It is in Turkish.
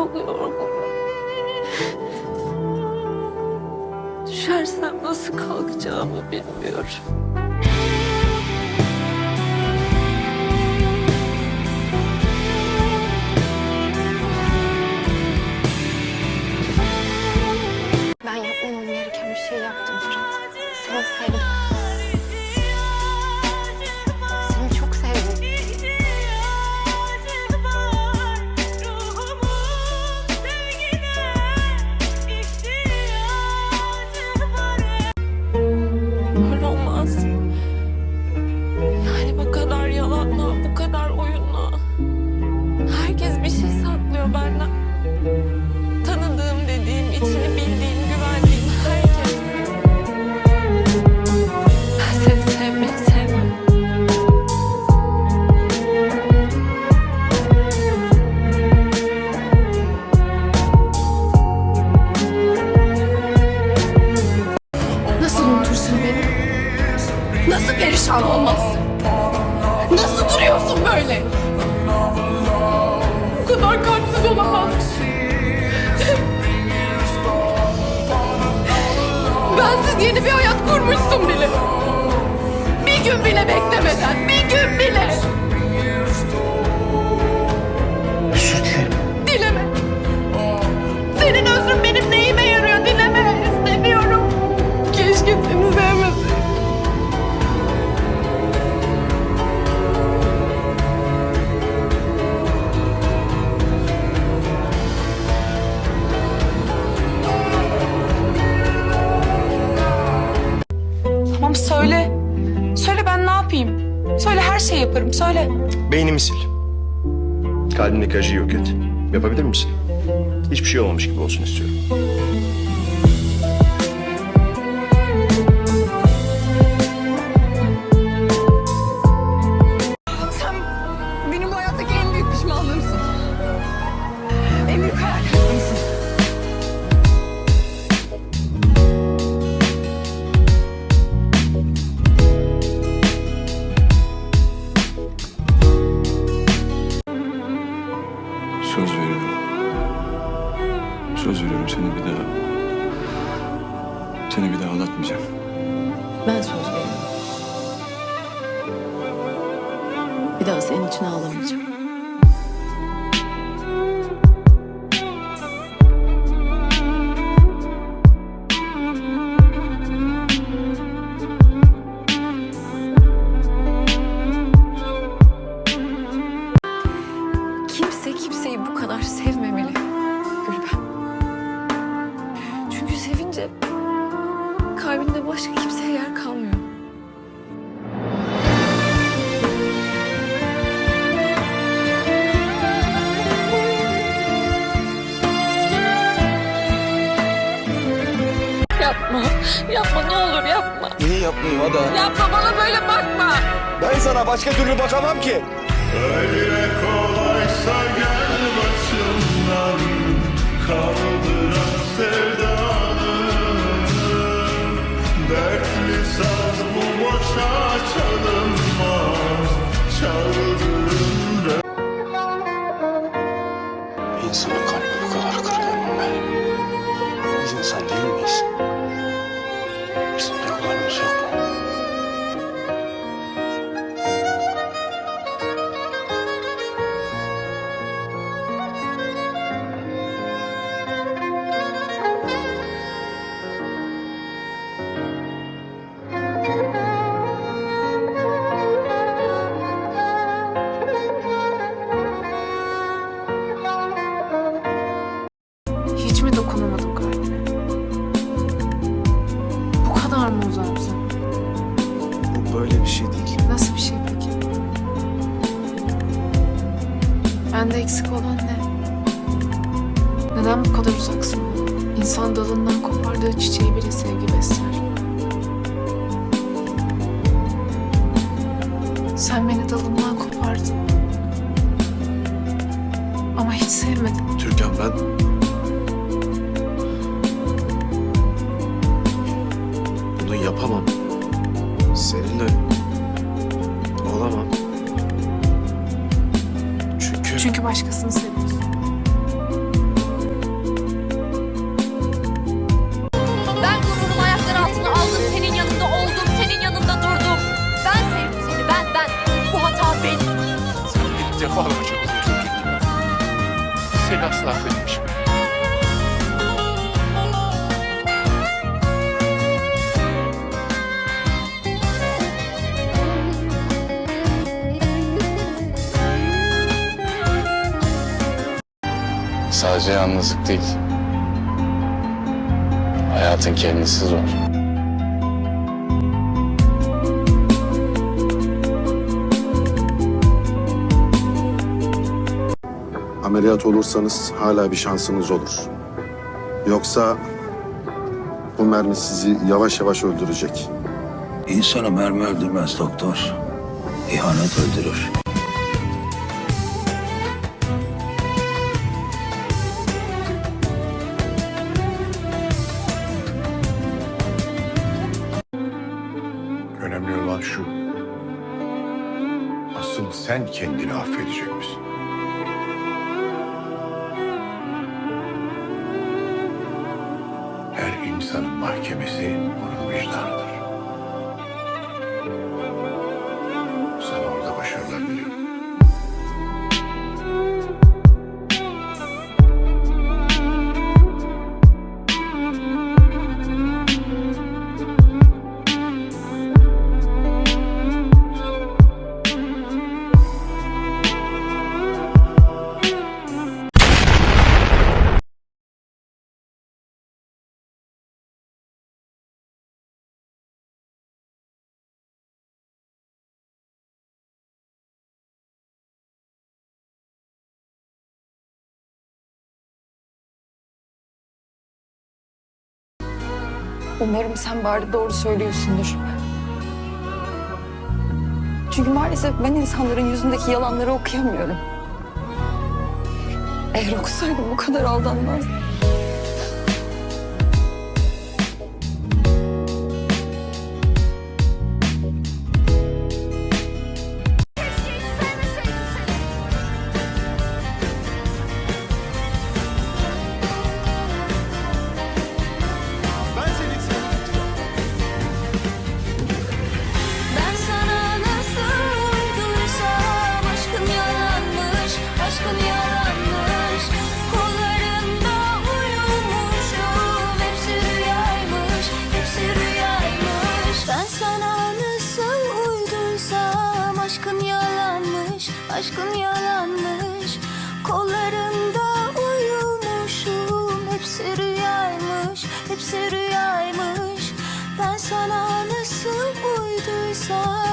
Çok yorgunum. Düşersem nasıl kalkacağımı bilmiyorum. Tanıdığım dediğim, içini bildiğim, Bensiz yeni bir hayat kurmuşsun bile. Bir gün bile beklemeden, bir gün bile. Söyle her şeyi yaparım söyle. Beynimi sil. Kalbindeki acıyı yok et. Yapabilir misin? Hiçbir şey olmamış gibi olsun istiyorum. Seni bir daha... Seni bir daha aldatmayacağım. Ben söz veriyorum. Bir daha senin için ağlamayacağım. Yapma, yapma ne olur yapma. Niye yapmayayım Ada? Yapma bana böyle bakma. Ben sana başka türlü bakamam ki. Öyle kolaysa gel başımdan kaldıran one shot. Bende eksik olan ne? Neden bu kadar uzaksın? İnsan dalından kopardığı çiçeği bile sevgi besler. Sen beni dalımdan kopardın. Ama hiç sevmedin. Türkan ben... başkasını seviyorsun. Ben gururumu ayakları altına aldım. Senin yanında oldum. Senin yanında durdum. Ben sevdim seni. Ben, ben. Bu hata benim. Sen ilk defa bana çok üzüyorsun. Seni asla affetmişim. Sadece yalnızlık değil. Hayatın kendisi zor. Ameliyat olursanız hala bir şansınız olur. Yoksa bu mermi sizi yavaş yavaş öldürecek. İnsanı mermi öldürmez doktor. İhanet öldürür. Önemli olan şu. Asıl sen kendini affedecek misin? Her insanın mahkemesi Umarım sen bari doğru söylüyorsundur. Çünkü maalesef ben insanların yüzündeki yalanları okuyamıyorum. Eğer okusaydım bu kadar aldanmazdım. Aşkın yalanmış. Kollarında uyumuşum, hepsi rüyaymış, hepsi rüyaymış. Ben sana nasıl uyduysam